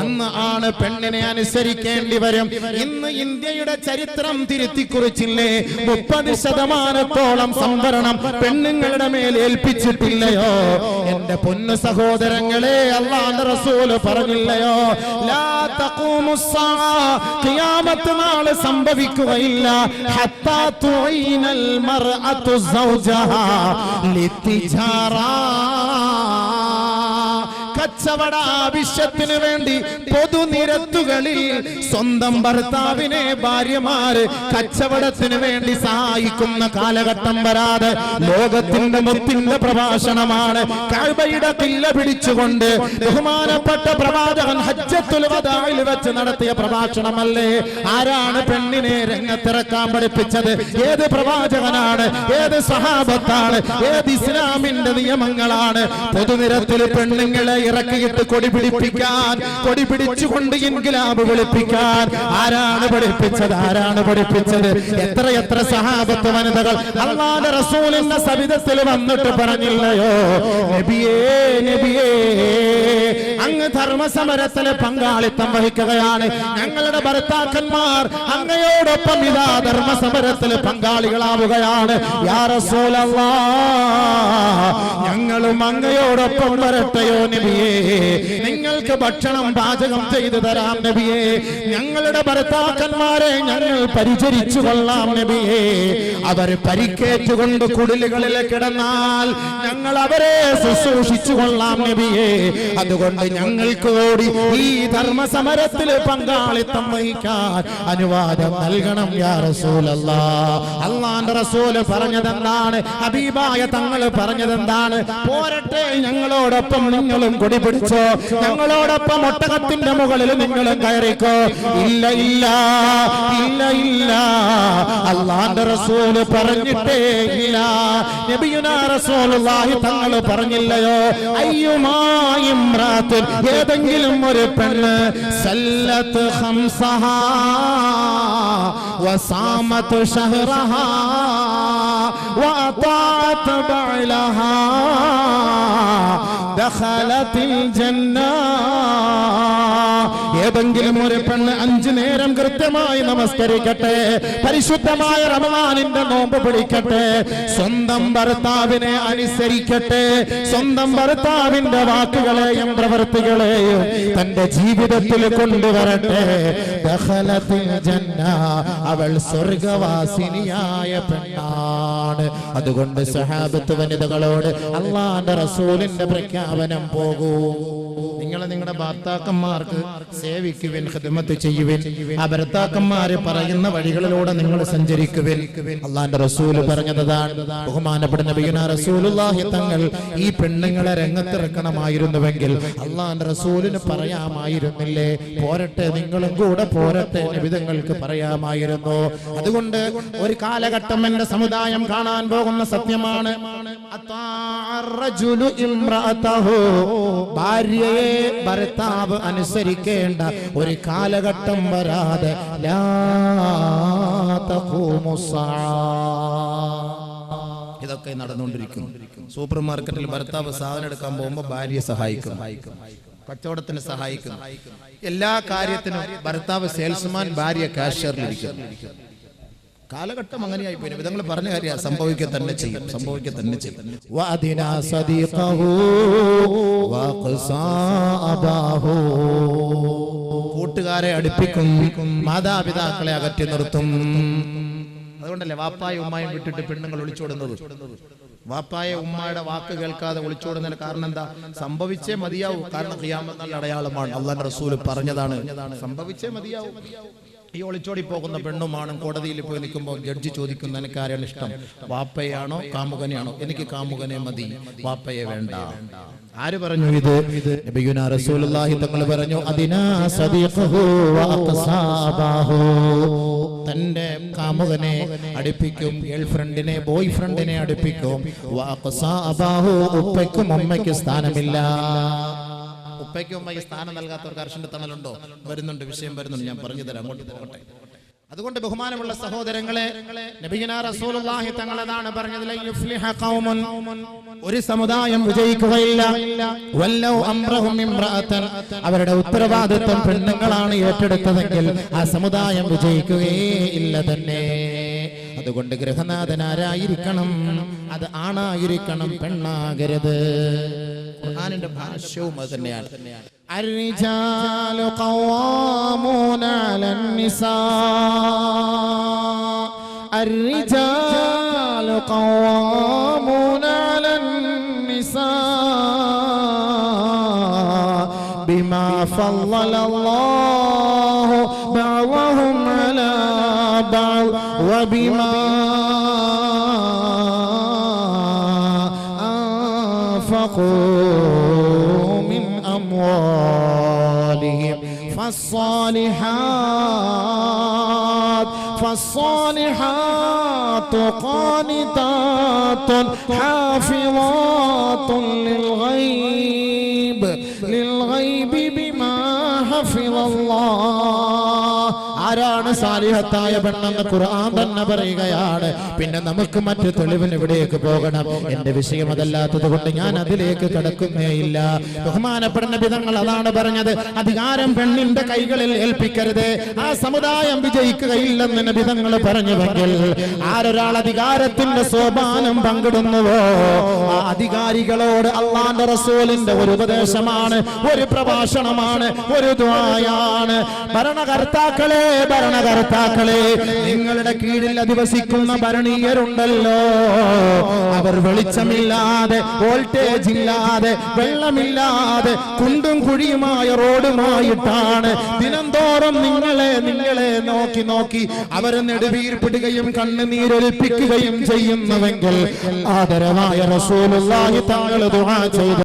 അന്ന് ആണ് പെണ്ണിനെ അനുസരിക്കേണ്ടി വരും. ഇന്ന് ഇന്ത്യയുടെ ചരിത്രം തിരുത്തി കുറിച്ചില്ലേ മുപ്പത് ശതമാനത്തോളം സംവരണം പെണ്ണുങ്ങളുടെ മേൽ ഏൽപ്പിച്ചിട്ടില്ലയോ? എന്റെ പൊന്നു സഹോദരങ്ങളെ അള്ളാന്റെ റസൂൽ പറഞ്ഞില്ലയോ? ഖിയാമത്ത് നാൾ സംഭവിക്കുകയില്ല. ഹത്താ തുഈനൽ മർഅതു സൗജഹാ കച്ചവട ആവശ്യത്തിന് വേണ്ടി പൊതുനിരത്തുകളിൽ സ്വന്തം ഭർത്താവിനെ ഭാര്യമാര് കച്ചവടത്തിന് വേണ്ടി സഹായിക്കുന്ന കാലഘട്ടം വരാതെ ലോകത്തിന്റെ മുത്തിന്റെ പ്രഭാഷണമാണ് കഴിവയുടെ കില്ല പിടിച്ചുകൊണ്ട് ബഹുമാനപ്പെട്ട പ്രവാചകൻ ഹജ്ജത്തുൽ വദാഇൽ വെച്ച് നടത്തിയ പ്രഭാഷണമല്ലേ? ആരാണ് പെണ്ണിനെ രംഗത്തിറക്കാൻ പഠിപ്പിച്ചത്? ഏത് പ്രവാചകനാണ്? ഏത് സഹാബത്താണ്? ഏത് ഇസ്ലാമിന്റെ നിയമങ്ങളാണ്? പൊതുനിരത്തിൽ പെണ്ണുങ്ങളെ ഇറക്കിയിട്ട് കൊടി പിടിപ്പിക്കാൻ കൊടി പിടിച്ചുകൊണ്ട് ഇൻകിലാബ് വിളിപ്പിക്കാൻ. ആരാണ് പഠിപ്പിച്ചത്? ആരാണ് പഠിപ്പിച്ചത്? എത്ര എത്ര സഹാബത്ത് വനിതകൾ അള്ളാന്റെ റസൂലിന്റെ സവിധത്തിൽ വന്നിട്ട് പറഞ്ഞില്ലയോ? നബിയേ നബിയേ അങ്ങ് ധർമ്മസമരത്തിലെ പങ്കാളിത്തം വഹിക്കുകയാണ്. ഞങ്ങളുടെ ഭർത്താക്കന്മാർ അങ്ങയോടൊപ്പം ഇതാ ധർമ്മസമരത്തിൽ പങ്കാളികളാവുകയാണ്. ഞങ്ങളും അങ്ങയോടൊപ്പം വരട്ടെയോ നബിയേ? നിങ്ങൾക്ക് ഭക്ഷണം പാചകം ചെയ്തു തരാം നബിയെ. ഞങ്ങളുടെ ഭർത്താക്കന്മാരെ ഞങ്ങൾ പരിചരിച്ചു കൊള്ളാം നബിയെ. അവർ പരിക്കേറ്റുകൊണ്ട് കുടിലുകളിൽ കിടന്നാൽ ഞങ്ങൾ അവരെ ശുശ്രൂഷിച്ചു കൊള്ളാം നബിയെ. അതുകൊണ്ട് ഞങ്ങൾക്ക് കൂടി ഈ ധർമ്മ ധർമ്മസമരത്തിൽ പങ്കാളിത്തം വഹിക്കാൻ അനുവാദം നൽകണം യാ അള്ളാന്റെ റസൂൽ പറഞ്ഞതെന്താണ്? ഹബീബായ തങ്ങൾ പറഞ്ഞതെന്താണ്? പോരട്ടെ ഞങ്ങളോടൊപ്പം നിങ്ങളും കൊടി പിടിച്ചോ ഞങ്ങളോടൊപ്പം ഒട്ടകത്തിന്റെ മുകളിൽ നിങ്ങളും കയറിക്കോ ഇല്ല ഇല്ല ഇല്ല ഇല്ല അള്ളാന്റെ റസൂല് പറഞ്ഞിട്ടേ ഇല്ല നബിയുനാ റസൂലുള്ളാഹി തങ്ങൾ പറഞ്ഞില്ലയോ അയ്യുമായും ഏതെങ്കിലും ഒരു പെണ്ണ് സല്ലത്ത് ഖംസഹാ വസാമത്ത് ഷഹ്റഹാ وأطاعت بعلها ദഖലത്തിൽ ജന്ന. ഏതെങ്കിലും ഒരു പെണ്ണ് അഞ്ചു നേരം കൃത്യമായി നമസ്കരിക്കട്ടെ. പരിശുദ്ധമായ റമാനിന്റെ നോമ്പ് പിടിക്കട്ടെ. സ്വന്തം ഭർത്താവിനെ അനുസരിക്കട്ടെ. സ്വന്തം ഭർത്താവിന്റെ വാക്കുകളെയും പ്രവൃത്തികളെയും തന്റെ ജീവിതത്തിൽ കൊണ്ടുവരട്ടെ. ദഹലത്തിൽ ജന്ന. അവൾ സ്വർഗവാസിനിയായ പെണ്ണാണ്. അതുകൊണ്ട് സഹാബത്ത് വനിതകളോട് അള്ളാന്റെ റസൂലിന്റെ പ്രഖ്യാപനം പോകൂ. നിങ്ങൾ നിങ്ങളുടെ ഭർത്താക്കന്മാർക്ക് സേവിക്കുവിൻ ഹിദ്മത്ത് ചെയ്യുവിൻ ആ ഭർത്താക്കന്മാര് പറയുന്ന വഴികളിലൂടെ നിങ്ങൾ സഞ്ചരിക്കുവിൻ. അള്ളാന്റെ റസൂൽ പറഞ്ഞതാണ് ബഹുമാനപ്പെട്ട നബിയുന റസൂലുള്ളാഹി തങ്ങൾ ഈ പെണ്ണുങ്ങളെ രംഗത്തിറക്കണമായിരുന്നുവെങ്കിൽ അള്ളാന്റെ റസൂലിന് പറയാമായിരുന്നില്ലേ? പോരട്ടെ നിങ്ങളും കൂടെ പോരട്ടെ നബിതങ്ങൾക്ക് പറയാമായിരുന്നു. അതുകൊണ്ട് ഒരു കാലഘട്ടം എന്റെ സമുദായം കാണാൻ പോകുന്ന സത്യമാണ്. ഭാര്യയെ ഭർത്താവ് അനുസരിക്കേണ്ട ഒരു കാലഘട്ടം വരാതെ. ഇതൊക്കെ നടന്നുകൊണ്ടിരിക്കുന്നു. സൂപ്പർ മാർക്കറ്റിൽ ഭർത്താവ് സാധനം എടുക്കാൻ പോകുമ്പോൾ ഭാര്യയെ സഹായിക്കും. കച്ചവടത്തിന് സഹായിക്കും. എല്ലാ കാര്യത്തിനും ഭർത്താവ് സെയിൽസ്മാൻ ഭാര്യ കാഷ്യറിലിരിക്കും കാലഘട്ടം അങ്ങനെയായി പോയി വിധങ്ങൾ പറഞ്ഞ കാര്യം സംഭവിക്കുക തന്നെ ചെയ്യും. സംഭവിക്കുക തന്നെ ചെയ്യും. കൂട്ടുകാരെ അടുപ്പിക്കും. മാതാപിതാക്കളെ അകറ്റി നിർത്തും. അതുകൊണ്ടല്ലേ വാപ്പായ ഉമ്മായും വിട്ടിട്ട് പെണ്ണുങ്ങൾ ഒളിച്ചോടുന്നത്? വാപ്പായ ഉമ്മായുടെ വാക്ക് കേൾക്കാതെ ഒളിച്ചോടുന്നതിന് കാരണം എന്താ? സംഭവിച്ചേ മതിയാവും. കാരണം അടയാളമാണ്. അള്ളാഹ് റസൂൽ പറഞ്ഞതാണ്. സംഭവിച്ചേ മതിയാവൂ. ഈ ഒളിച്ചോടി പോകുന്ന പെണ്ണുമാണ് കോടതിയിൽ പോയി നിൽക്കുമ്പോൾ ജഡ്ജി ചോദിക്കുന്ന എനിക്ക് ആരാണ് ഇഷ്ടം? വാപ്പയാണോ കാമുകനെയാണോ? എനിക്ക് കാമുകനെ മതി. വാപ്പയെ വേണ്ട. ആര് പറഞ്ഞു ഇത്? നബിയുനാ റസൂലുള്ളാഹി തങ്ങൾ പറഞ്ഞു അതിനാ സദീഖഹു വഅഖസാബാഹു തന്റെ കാമുകനെ അടുപ്പിക്കും ഗേൾഫ്രണ്ടിനെ ബോയ് ഫ്രണ്ടിനെ അടുപ്പിക്കും വഅഖസാബഹു ഉപ്പയ്ക്കും അമ്മയ്ക്കും സ്ഥാനമില്ല. ഉപ്പയ്ക്കും ഉമ്മയ്ക്ക് സ്ഥാനം നൽകാത്തവർക്ക് അർഷന്റെ തണലുണ്ടോ വരുന്നുണ്ട് വിഷയം വരുന്നുണ്ട്. ഞാൻ പറഞ്ഞു തരാം അങ്ങോട്ട് പോകട്ടെ. അതുകൊണ്ട് ബഹുമാനമുള്ള സഹോദരങ്ങളെ റസൂലുള്ളാഹി തങ്ങളതാണ് പറഞ്ഞത് ഒരു സമുദായം വിജയിക്കുകയില്ല. വല്ലൗ അവരുടെ ഉത്തരവാദിത്വം പെണ്ണുങ്ങളാണ് ഏറ്റെടുത്തതെങ്കിൽ ആ സമുദായം വിജയിക്കുകയേ ഇല്ല തന്നെ. അതുകൊണ്ട് ഗൃഹനാഥൻ ആരായിരിക്കണം അത് ആണായിരിക്കണം പെണ്ണാകരുത് ഖുർആനിന്റെ ഭാഷ്യവും അത് തന്നെയാണ് الرجال قوامون على النساء الرجال قوامون على النساء بما فضل الله بعضهم على بعض وبما أنفقوا من أموالهم فالصالحات فالصالحات قانتات حافظات للغيب للغيب بما حفظ الله ആരാണ് സാലിഹത്തായ പെണ്ണെന്ന് ഖുർആൻ തന്നെ പറയുകയാണ്. പിന്നെ നമുക്ക് മറ്റു തെളിവിന് ഇവിടേക്ക് പോകണം. എന്റെ വിഷയം അതല്ലാത്തത് കൊണ്ട് ഞാൻ അതിലേക്ക് കടക്കുന്നേയില്ല ബഹുമാനപ്പെടുന്ന വിധങ്ങൾ അതാണ് പറഞ്ഞത്. അധികാരം പെണ്ണിന്റെ കൈകളിൽ ഏൽപ്പിക്കരുത്. ആ സമുദായം വിജയിക്കുകയില്ലെന്ന് വിധങ്ങൾ പറഞ്ഞുവെങ്കിൽ ആരൊരാൾ അധികാരത്തിന്റെ സോപാനം പങ്കിടുന്നുവോ? ആ അധികാരികളോട് അള്ളാന്റെ റസൂലിന്റെ ഒരു ഉപദേശമാണ് ഒരു പ്രഭാഷണമാണ് ഒരു ദ്വായാണ് ഭരണകർത്താക്കളെ ഭരണകർത്താക്കളെ നിങ്ങളുടെ കീഴിൽ അധിവസിക്കുന്ന ഭരണീയരുണ്ടല്ലോ. അവർ വെളിച്ചമില്ലാതെ വോൾട്ടേജ് ഇല്ലാതെ വെള്ളമില്ലാതെ കുണ്ടും കുഴിയുമായ റോഡുമായിട്ടാണ് ദിനംതോറും നിങ്ങളെ നിങ്ങളെ നോക്കി നോക്കി അവരെ നെടുവീർപ്പിടുകയും കണ്ണുനീരൊലിപ്പിക്കുകയും ചെയ്യുന്നുവെങ്കിൽ ആദരവായ റസൂലുള്ളാഹി തങ്ങൾ ദുആ ചെയ്തു.